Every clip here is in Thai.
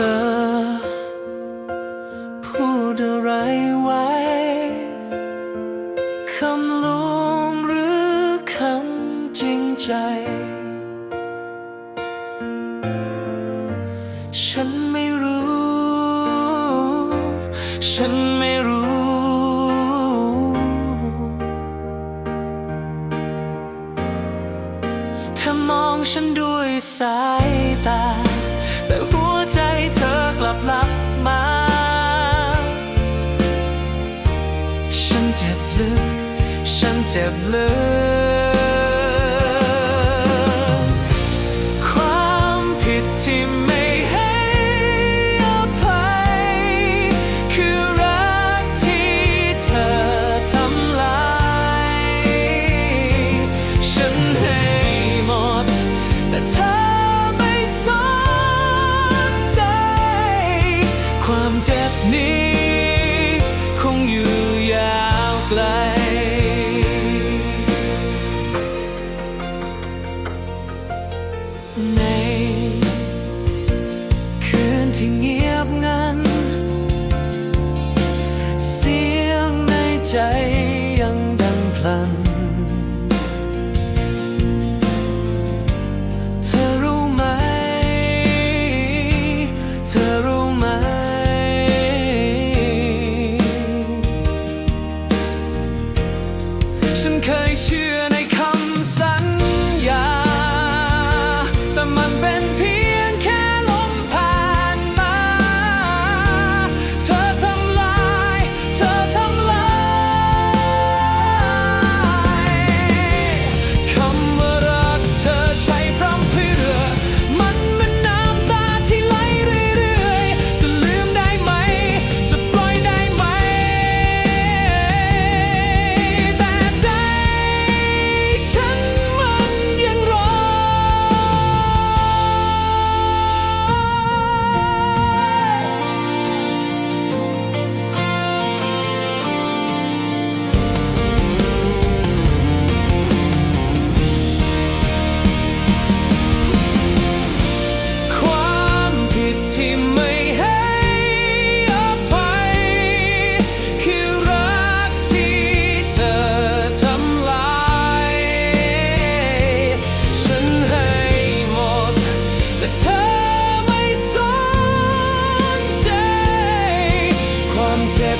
ธอพูดอะไรไว้ คำลวงหรือคำจริงใจ ฉันไม่รู้ ฉันไม่รู้ เธอมองฉันด้วยสายตา ฉันเจ็บลึก ฉันเจ็บลึก ความผิดที่ไม่ให้อภัย คือรักที่เธอทำลาย ฉันให้หมด แต่เธอไม่สนใจ ความเจ็บนี้ ในคืนที่เงียบงัน เสียงในใจยังดังพลัน เธอรู้ไหม เธอรู้ไหม ฉันเคยเชื่อ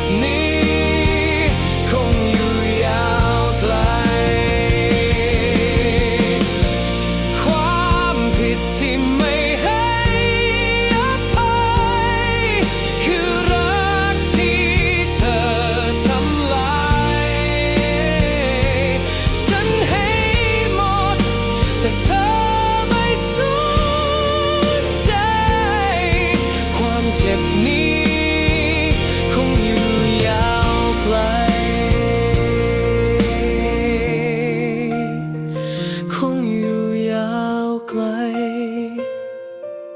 ค